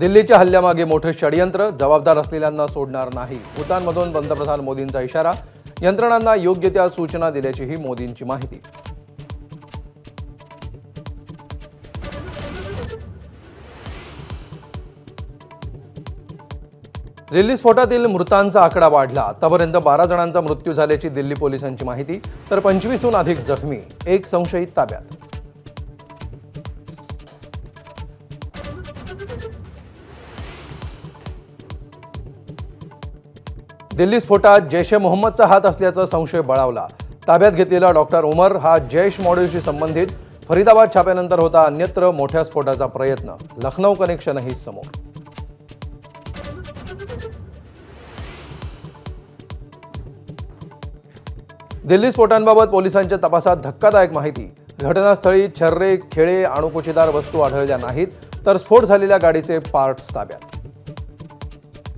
दिल्लीच्या हल्ल्यामागे मोठं षडयंत्र जबाबदार असलेल्यांना सोडणार नाही. भूतानमधून पंतप्रधान मोदींचा इशारा यंत्रणांना योग्य त्या सूचना दिल्याचीही मोदींची माहिती. दिल्ली स्फोटातील मृतांचा आकडा वाढला. आतापर्यंत बारा जणांचा मृत्यू झाल्याची दिल्ली पोलिसांची माहिती तर पंचवीसहून अधिक जखमी एक संशयित ताब्यात. दिल्ली स्फोटात जैश ए मोहम्मदचा हात असल्याचा संशय बळावला. ताब्यात घेतलेला डॉक्टर उमर हा जैश मॉडेलशी संबंधित फरीदाबाद छाप्यानंतर होता अन्यत्र मोठ्या स्फोटाचा प्रयत्न. लखनौ कनेक्शनही समोर. दिल्ली स्फोटांबाबत पोलिसांच्या तपासात धक्कादायक माहिती. घटनास्थळी छर्रे खेळे अणुकुचीदार वस्तू आढळल्या नाहीत तर स्फोट झालेल्या गाडीचे पार्ट्स ताब्यात.